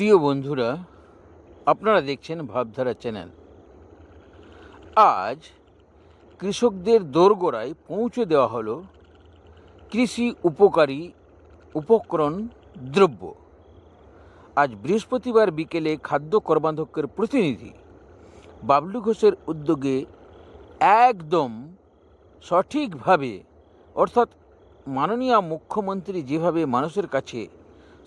প্রিয় বন্ধুরা, আপনারা দেখছেন ভাবধারা চ্যানেল। আজ কৃষকদের দোরগোড়ায় পৌঁছে দেওয়া হলো কৃষি উপকারী উপকরণ দ্রব্য। আজ বৃহস্পতিবার বিকেলে খাদ্য কর্মাধ্যক্ষের প্রতিনিধি বাবলু ঘোষের উদ্যোগে একদম সঠিকভাবে, অর্থাৎ মাননীয় মুখ্যমন্ত্রী যেভাবে মানুষের কাছে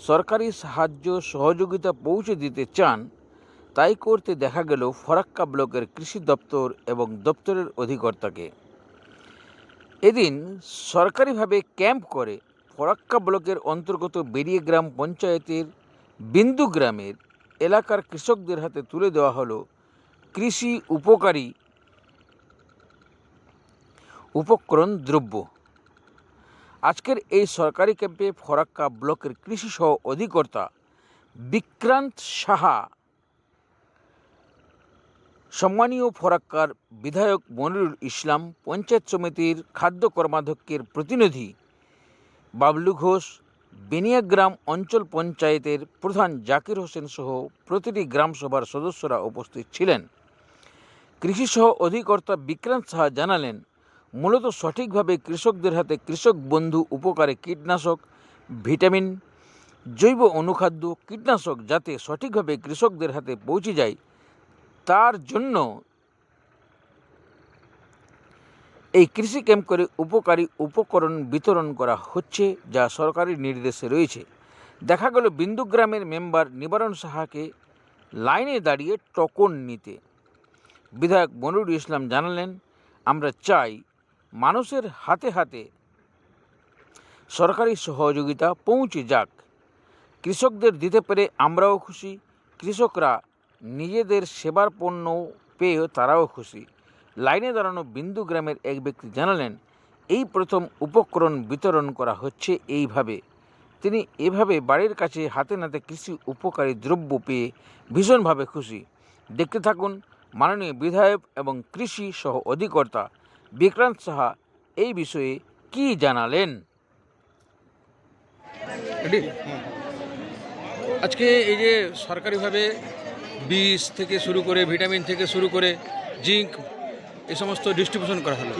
সরকারি সাহায্য সহযোগিতা পৌঁছে দিতে চান, তাই করতে দেখা গেল ফরাক্কা ব্লকের কৃষি দপ্তর এবং দপ্তরের অধিকর্তাকে। এদিন সরকারিভাবে ক্যাম্প করে ফরাক্কা ব্লকের অন্তর্গত বেরিয়ে গ্রাম পঞ্চায়েতের বিন্দু গ্রামের এলাকার কৃষকদের হাতে তুলে দেওয়া হলো কৃষি উপকারী উপকরণ দ্রব্য। আজকের এই সরকারি ক্যাম্পে ফরাক্কা ব্লকের কৃষি সহ অধিকর্তা বিক্রান্ত সাহা, সম্মানীয় ফরাক্কার বিধায়ক মনিরুল ইসলাম, পঞ্চায়েত সমিতির খাদ্য কর্মাধ্যক্ষের প্রতিনিধি বাবলু ঘোষ বেনিয়াগ্রাম অঞ্চল পঞ্চায়েতের প্রধান জাকির হোসেন সহ প্রতিটি গ্রামসভার সদস্যরা উপস্থিত ছিলেন। কৃষি সহ অধিকর্তা বিক্রান্ত সাহা জানালেন মূলত সঠিকভাবে কৃষকদের হাতে কৃষক বন্ধু উপকারে কীটনাশক, ভিটামিন, জৈব অনুখাদ্য, কীটনাশক যাতে সঠিকভাবে কৃষকদের হাতে পৌঁছে যায়, তার জন্য এই কৃষি ক্যাম্প করে উপকারী উপকরণ বিতরণ করা হচ্ছে যা সরকারি নির্দেশে রয়েছে। দেখা গেল বিন্দু গ্রামের মেম্বার নিবারণ সাহাকে লাইনে দাঁড়িয়ে টকন নিতে। বিধায়ক মনুরুল ইসলাম জানালেন, আমরা চাই মানুষের হাতে হাতে সরকারি সহযোগিতা পৌঁছে যাক। কৃষকদের দিতে পেরে আমরাও খুশি। কৃষকরা নিজেদের সেবার পণ্য পেয়ে তারাও খুশি। লাইনে দাঁড়ানো বিন্দু গ্রামের এক ব্যক্তি জানালেন, এই প্রথম উপকরণ বিতরণ করা হচ্ছে এইভাবে। তিনি এভাবে বাড়ির কাছে হাতে নাতে কৃষি উপকারী দ্রব্য পেয়ে ভীষণভাবে খুশি। দেখতে থাকুন, মাননীয় বিধায়ক এবং কৃষি সহ অধিকর্তা বিক্রান্ত সাহা এই বিষয়ে কি জানালেন? আজকে এই যে সরকারিভাবে বিষ থেকে শুরু করে ভিটামিন থেকে শুরু করে জিঙ্ক এ সমস্ত ডিস্ট্রিবিউশন করা হলো।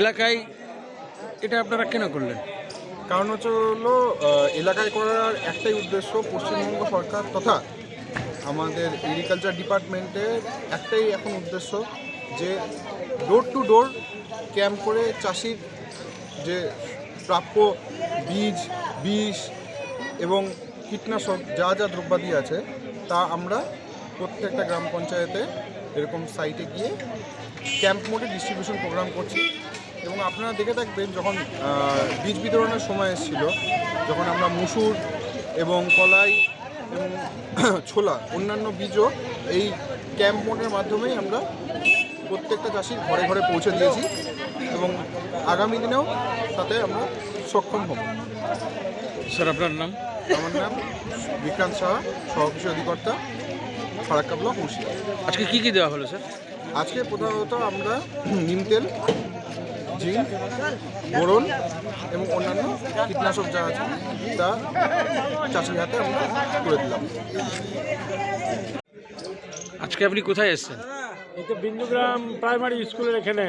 এলাকায় এটা আপনারা কেন করলেন? কারণ হচ্ছে হলো এলাকায় করার একটাই উদ্দেশ্য পশ্চিমবঙ্গ সরকার তথা আমাদের এগ্রিকালচার ডিপার্টমেন্টের একটাই এখন উদ্দেশ্য যে ডোর টু ডোর ক্যাম্প করে চাষির যে প্রাপ্য বীজ, বিষ এবং কীটনাশক যা যা দ্রব্যাদি আছে, তা আমরা প্রত্যেকটা গ্রাম পঞ্চায়েতে এরকম সাইটে গিয়ে ক্যাম্প মোডে ডিস্ট্রিবিউশন প্রোগ্রাম করছি। এবং আপনারা দেখে থাকবেন যখন বীজ বিতরণের সময় এসেছিল, যখন আমরা মুসুর এবং কলাই এবং ছোলা অন্যান্য বীজও এই ক্যাম্প মোডের মাধ্যমেই আমরা প্রত্যেকটা চাষির ঘরে ঘরে পৌঁছে দিয়েছি এবং আগামী দিনেও তাতে আমরা সক্ষম হব। স্যার আপনার নাম? আমার নাম বিক্রান্ত সাহা সহকৃষি অধিকর্তা ফারাক্কা ব্লক মুর্শিদা আজকে কি কি দেওয়া হলো স্যার? আজকে প্রধানত আমরা নিম তেল জিঙ্ক বোরন এবং অন্যান্য কীটনাশক যা আছে তা চাষির হাতে আমরা করে দিলাম। আজকে আপনি কোথায় এসেছেন? তো বিন্দুগ্রাম প্রাইমারি স্কুলের এখানে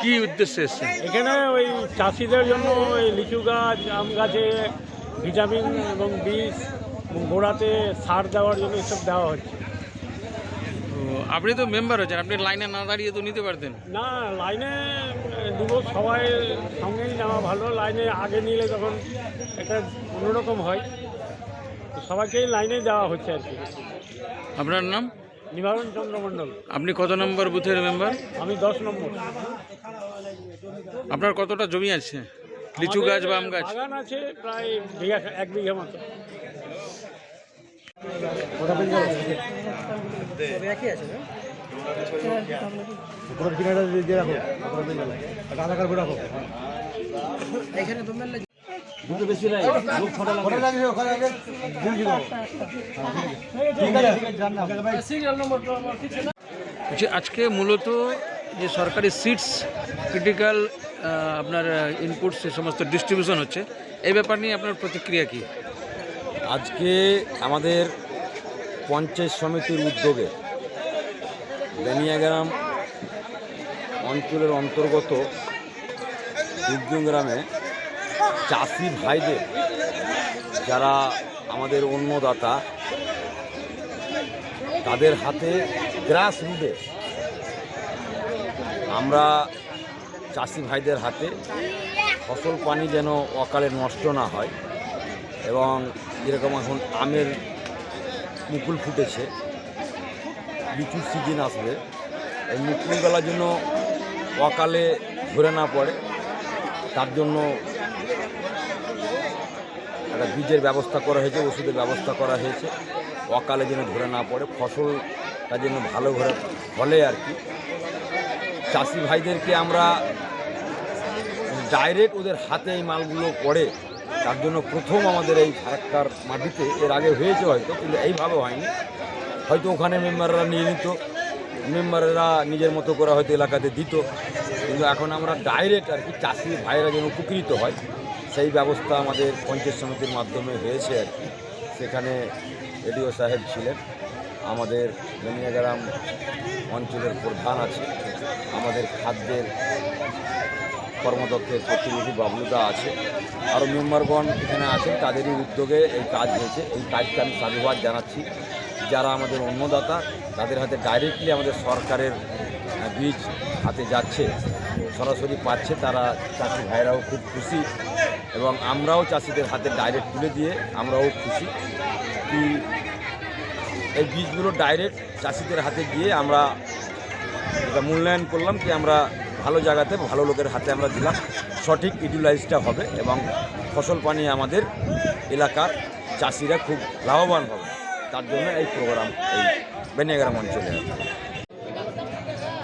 কি উদ্দেশ্যে এসেছেন? এখানে ওই চাষিদের জন্য ওই লিচু গাছ আম গাছে ভিটামিন এবং বীজ গোড়াতে সার দেওয়ার জন্য এসব দেওয়া হচ্ছে। আপনি তো মেম্বার হচ্ছেন আপনি লাইনে না দাঁড়িয়ে তো নিতে পারতেন। না লাইনে দিব সবাই সঙ্গেই নেওয়া ভালো লাইনে আগে নিলে তখন একটা অন্যরকম হয়। সবাইকেই লাইনে দেওয়া হচ্ছে আর কি। আপনার নাম? নিবারণ চন্দ্র মণ্ডল। আপনি কত নম্বর বুথের মেম্বার? আমি দশ নম্বর। আপনার কতটা জমি আছে? লিচু গাছ বা আম গাছ? বাগান আছে প্রায় বিঘা এক বিঘা মতো। বলছি আজকে মূলত যে সরকারি সিটস ক্রিটিক্যাল আপনার ইনপুট সে সমস্ত ডিস্ট্রিবিউশন হচ্ছে এই ব্যাপার নিয়ে আপনার প্রতিক্রিয়া কি? আজকে আমাদের পঞ্চায়েত সমিতির উদ্যোগে বেনিয়াগ্রাম অঞ্চলের অন্তর্গত গ্রামে চাষি ভাইদের, যারা আমাদের অন্নদাতা, তাদের হাতে গ্রাস রুটে আমরা চাষি ভাইদের হাতে ফসল পানি যেন অকালে নষ্ট না হয় এবং যেরকম এখন আমের মুকুল ফুটেছে, লিচুর সিজন আসবে, এই মুকুলগুলোর জন্য অকালে ধরে না পড়ে, তার জন্য একটা বীজের ব্যবস্থা করা হয়েছে, ওষুধের ব্যবস্থা করা হয়েছে। অকালে যেন ধরে না পড়ে, ফসলটা যেন ভালো করে ফলে আর কি। চাষি ভাইদেরকে আমরা ডাইরেক্ট ওদের হাতে এই মালগুলো পড়ে, তার জন্য প্রথম আমাদের এই ফারাক্কার মাটিতে, এর আগে হয়েছে হয়তো, কিন্তু এইভাবে হয়নি। হয়তো ওখানে মেম্বাররা নিয়ে নিত, মেম্বাররা নিজের মতো করে হয়তো এলাকাতে দিত, কিন্তু এখন আমরা ডাইরেক্ট আর কি চাষি ভাইরা যেন উপকৃত হয়। সেই ব্যবস্থা আমাদের পঞ্চায়েত সমিতির মাধ্যমে হয়েছে আর কি। সেখানে এডিও সাহেব ছিলেন। আমাদের বেনিয়াগ্রাম অঞ্চলের প্রধান আছে। আমাদের খাদ্যের কর্মদক্ষের প্রতিনিধি বাবলুদা আছে। আরও মেম্বারগণ এখানে আছেন। তাদেরই উদ্যোগে এই কাজ হয়েছে। এই কাজকে আমি সাধুবাদ জানাচ্ছি। যারা আমাদের অন্নদাতা, তাদের হাতে ডাইরেক্টলি আমাদের সরকারের বীজ হাতে যাচ্ছে, সরাসরি পাচ্ছে। তারা চাষি ভাইরাও খুব খুশি। এবং আমরাও চাষিদের হাতে ডাইরেক্ট তুলে দিয়ে আমরাও খুশি কি এই বীজগুলো ডাইরেক্ট চাষিদের হাতে গিয়ে আমরা এটা মূল্যায়ন করলাম কি আমরা ভালো জায়গাতে ভালো লোকের হাতে আমরা দিলাম। সঠিক ইউটিলাইজটা হবে এবং ফসল পানি আমাদের এলাকার চাষিরা খুব লাভবান হবে। তার জন্য এই প্রোগ্রাম এই বেনিয়াগ্রাম অঞ্চলে।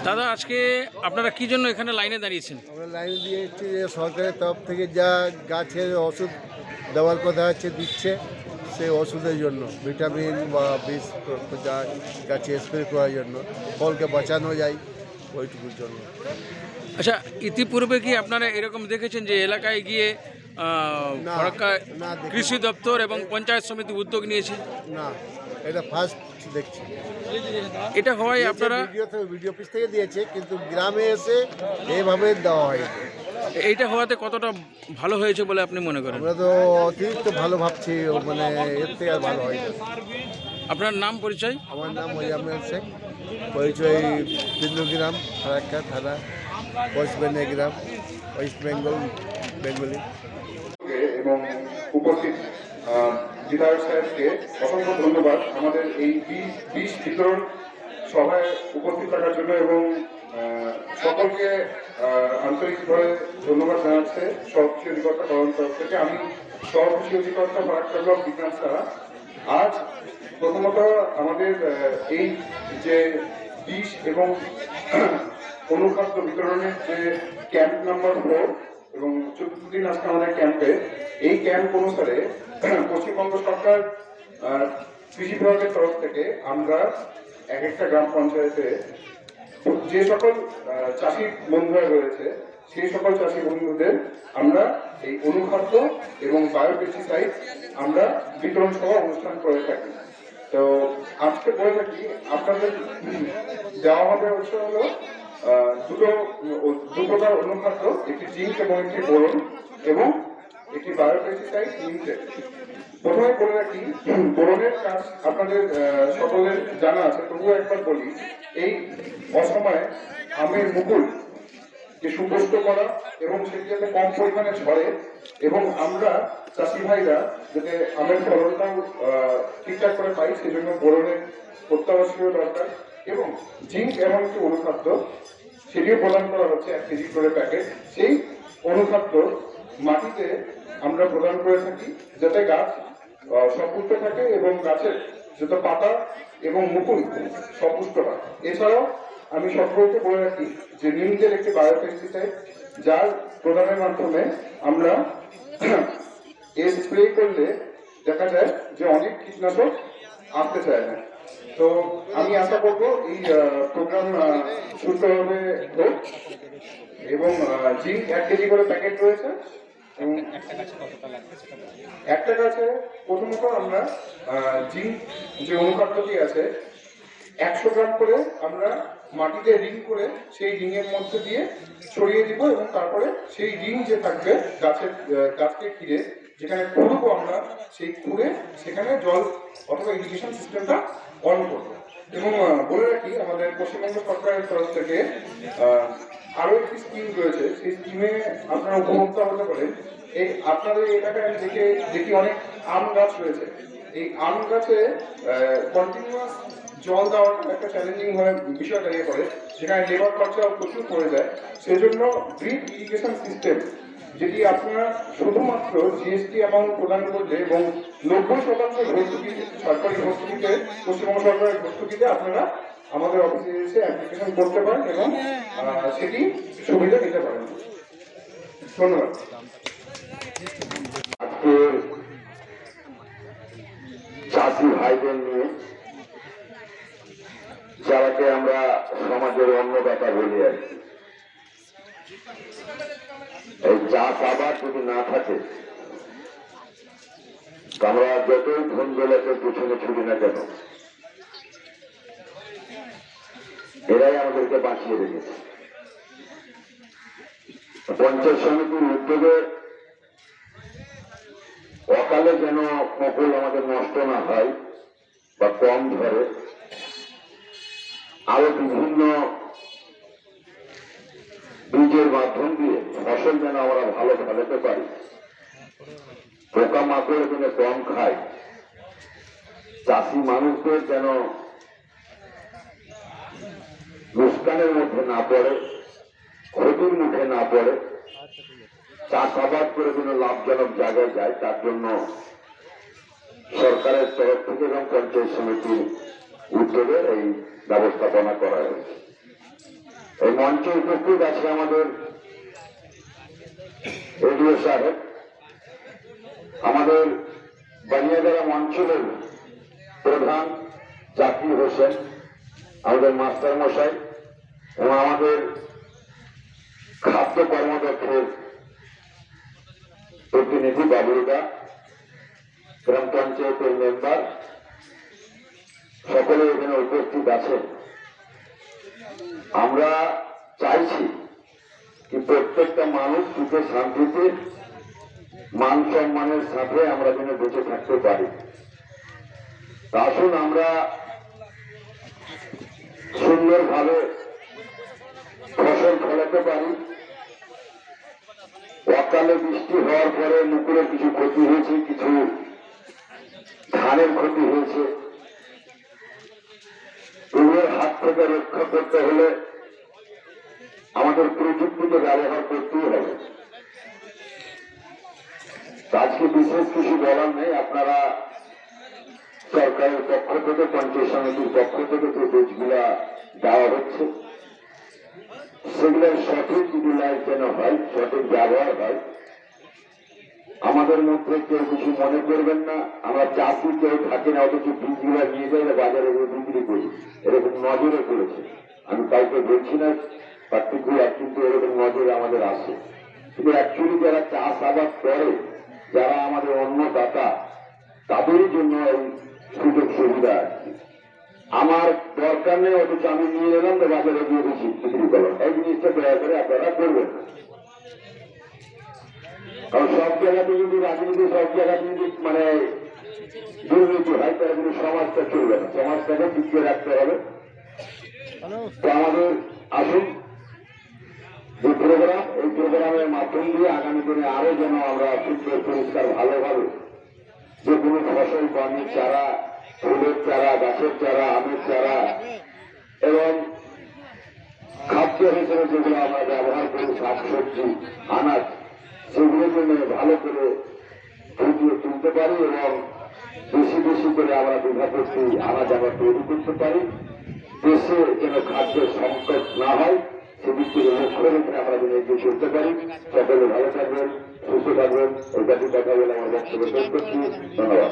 দাদা আজকে আপনারা কি জন্য এখানে লাইনে দাঁড়িয়েছেন? আমরা লাইন দিয়েছি যে সরকারের তরফ থেকে যা গাছের ওষুধ দেওয়ার কথা আছে দিচ্ছে সেই ওষুধের জন্য ভিটামিন বা বিষ যা গাছে স্প্রে করার জন্য ফলকে বাঁচানো যায় ওইটুকুর জন্য। আচ্ছা ইতিপূর্বে কি আপনারা এরকম দেখেছেন যে এলাকায় গিয়ে কৃষি দপ্তর এবং পঞ্চায়েত সমিতি উদ্যোগ নিয়েছে? না এটা ফার্স্ট দেখছি। এটা হওয়ায় আপনারা ভিডিও থেকে অফিস থেকে দিয়েছে কিন্তু গ্রামে এসে এইভাবে দেওয়া হয় এইটা হওয়াতে কতটা ভালো হয়েছে বলে আপনি মনে করেন? আমরা তো অতিরিক্ত ভালো ভাবছি ও মানে এর থেকে আর ভালো হয় না আপনার নাম পরিচয়? আমার নাম মোজাম্মেল শেখ। পরিচয় বিন্দুগ্রাম ফারাক্কা থানা ওয়েস্ট বেঙ্গল গ্রাম ওয়েস্ট বেঙ্গল বেঙ্গলি। এবং উপস্থিত বিধায়ক সাহেবকে অসংখ্য ধন্যবাদ আমাদের এই বীজ বিতরণ সভায় উপস্থিত থাকার জন্য এবং সকলকে আন্তরিকভাবে ধন্যবাদ জানাচ্ছে সহকৃষি অধিকর্তা করণ তরফ থেকে। আমি সহকৃষি অধিকর্তা ফারাক্কা ব্লক বিজ্ঞান সারা আজ প্রথমত আমাদের এই যে বিষ এবং অনুখাদ্য বিতরণের যে ক্যাম্প নাম্বার ফোর এবং চতুর্থ দিন আজকে আমাদের ক্যাম্পে, এই ক্যাম্প অনুসারে পশ্চিমবঙ্গ সরকার কৃষি বিভাগের তরফ থেকে আমরা এক একটা গ্রাম পঞ্চায়েতে যে সকল চাষি বন্ধুরা রয়েছে, সেই সকল চাষি বন্ধুদের আমরা এই অনুখাদ্য এবং বায়োপেস্টিসাইড আমরা বিতরণ সহ অনুষ্ঠান করে থাকি। তো আজকে বলে থাকি, আপনাদের দেওয়া হবে হচ্ছে হলো দুটো দু প্রকার অনুখাদ্য, একটি জিঙ্ক এবং একটি বোরন এবং একটি বায়োপেস্টিসাইড লিমিটেড। প্রথমে বলে রাখি, বোরনের কাজ আপনাদের সকলের জানা আছে, তবুও একবার বলি, এই অসময়ে আমের মুকুল যে সুপুষ্ট করা এবং সেটি যাতে কম পরিমাণে ঝরে এবং আমরা চাষি ভাইরা যাতে আমের ফলনটাও ঠিকঠাক করে পাই, সেজন্য বোরনের অত্যাবশ্যকীয় দরকার এবং জিঙ্ক এমন একটি অনুখাদ্য, সেটিও প্রদান করা হচ্ছে এক কেজি করে প্যাকেট। সেই অনুখাদ্য মাটিতে আমরা প্রদান করে থাকি, যাতে গাছ সপুষ্ট থাকে এবং গাছের যত পাতা এবং মুকুল সপুষ্ট হয়। এছাড়াও আমি সকলকে বলে রাখি যে নিমদের একটি বায়োপেস্টিসাইড যার প্রদানের মাধ্যমে আমরা এর স্প্রে করলে দেখা যায় যে অনেক কীটনাশক আসতে চায় না। তো আমি আশা করব এই প্রোগ্রাম সুস্থভাবে হোক এবং জিঙ্ক এক কেজি করে প্যাকেট রয়েছে। একটা গাছে প্রথমত আমরা জিঙ্ক যে অনুখাদ্যটি আছে, একশো গ্রাম করে আমরা মাটিতে রিং করে সেই রিংয়ের মধ্যে দিয়ে ছড়িয়ে দিব এবং তারপরে সেই রিং যে থাকবে গাছের গাছকে ঘিরে, যেখানে খুঁড়বো আমরা, সেই খুঁড়ে সেখানে জল অথবা ইরিগেশন সিস্টেমটা অন করব। এবং বলে রাখি, আমাদের পশ্চিমবঙ্গ সরকারের তরফ থেকে আরও একটি স্কিম রয়েছে, সেই স্কিমে আপনারা উপভোক্তা হতে পারেন। এই আপনাদের এলাকায় আমি দেখে, দেখি অনেক আম গাছ রয়েছে। এই আম গাছে কন্টিনিউয়াস জল দেওয়ার একটা চ্যালেঞ্জিং হয়ে, বিষয় দাঁড়িয়ে পড়ে, যেখানে লেবার খরচাও প্রচুর পড়ে যায়। সেজন্য ড্রিপ ইরিগেশন সিস্টেম যেটি আপনারা শুধুমাত্র জিএসটি অ্যামাউন্ট প্রদান করলে এবং নব্বই শতাংশ ভর্তুকি, সরকারি ভর্তুকিতে, পশ্চিমবঙ্গ সরকারের ভর্তুকিতে আপনারা আমাদের অফিসে এসে অ্যাপ্লিকেশন করতে পারেন এবং সেটি সুবিধা নিতে পারেন। ধন্যবাদ। আজকের চাষি ভাইদের নিয়ে যারাকে আমরা সমাজের অন্নদাতা বলি আর কি। এই চাষ আবাদ যদি না থাকে তো আমরা যতই ধন দৌলতের পেছনে ছুটি না কেন এরাই আমাদেরকে বাঁচিয়ে রেখেছে। পঞ্চায়েত সমিতির উদ্যোগে অকালে যেন ফসল আমাদের নষ্ট না হয় বা কম ধরে, আরও বিভিন্ন বীজের মাধ্যম দিয়ে ফসল যেন আমরা ভালো ফলাতে পারি। পোকা মাকড় যেন কম খায়, চাষি মানুষদের যেন লোকসানের মধ্যে না পড়ে ক্ষতির মুখে না পড়ে চাষাবাদ করে যেন লাভজনক জায়গায় যায়, তার জন্য সরকারের তরফ থেকে এবং পঞ্চায়েত সমিতির উদ্যোগে এই ব্যবস্থাপনা করা হয়েছে। এই মঞ্চে উপস্থিত আছে আমাদের এডিও সাহেব। আমাদের বানিয়াগ্রাম অঞ্চলের প্রধান জাকির হোসেন, আমাদের মাস্টার মশাই এবং আমাদের খাদ্য কর্মদক্ষের প্রতিনিধি বাবুরদা গ্রাম পঞ্চায়েতের মেম্বার, সকলে এখানে উপস্থিত আছেন। আমরা চাইছি কি প্রত্যেকটা মানুষ সুখে, শান্তিতে, মান সম্মানের সাথে আমরা যেন বেঁচে থাকতে পারি। আসুন আমরা সুন্দরভাবে ফসল ফলাতে পারি। অকালে বৃষ্টি হওয়ার পরে মুকুরের কিছু ক্ষতি হয়েছে, কিছু ধানের ক্ষতি হয়েছে। এগুলোর হাত থেকে রক্ষা করতে হলে আমাদের প্রযুক্তিকে ব্যবহার করতেই হবে। আজকে বিশেষ কিছু বলার নেই, আপনারা সরকারের পক্ষ থেকে, পঞ্চায়েত সমিতির পক্ষ থেকে যে বীজগুলা দেওয়া হচ্ছে। সেগুলোর সঠিক ইউটিলাইজ যেন হয়? সঠিক ব্যবহার হয়? আমাদের মধ্যে কেউ কিছু মনে করবেন না। আমরা চাষি, কেউ থাকি না, অথচ বীজগুলো নিয়ে যাই বাজারে গিয়ে বিক্রি করি। এরকম নজরে পড়েছে। আমি কাউকে বলছি না পার্টিকুলার কিন্তু এরকম নজরে আমাদের আসে। কিন্তু অ্যাকচুয়ালি যারা চাষ আবাদ করে, যারা আমাদের অন্নদাতা তাদের জন্য এই সুযোগ সুবিধা কি আমার দরকার নেই, অথচ আমি নিয়ে এলাম, তো বাজারে গিয়ে বেশি বিক্রি করলাম। জিনিসটা করে আপনারা করবেন। কারণ সব জায়গাতে যদি রাজনীতি, সব জায়গাতে যদি মানে দুর্নীতি হয় তাহলে কিন্তু সমাজটা চলবে না। সমাজটাকে টিকিয়ে রাখতে হবে। তো আমাদের আসুন, যে প্রোগ্রাম এই প্রোগ্রামের মাধ্যম দিয়ে আগামী দিনে আরও যেন আমরা সুন্দর পরিষ্কার, ভালোভাবে যে কোনো ফসল চারা, ফুলের চারা, গাছের চারা, আমের চারা, এবং খাদ্য হিসেবে যেগুলো আমরা ব্যবহার করি, শাকসবজি, আনাজ, সেগুলো যেন ভালো করে ফুটিয়ে তুলতে পারি এবং বেশি বেশি করে আমরা বিঘাপত্তি আনাজ আমরা তৈরি করতে পারি। দেশে যেন খাদ্যের সংকট না হয়, সেদিক লক্ষ্য রেখে আমরা যেন এগিয়ে চলতে পারি। সকলে ভালো থাকবেন, সুস্থ থাকবেন। ওই কাছে কথা বলে আমার বক্তব্য করছি। ধন্যবাদ।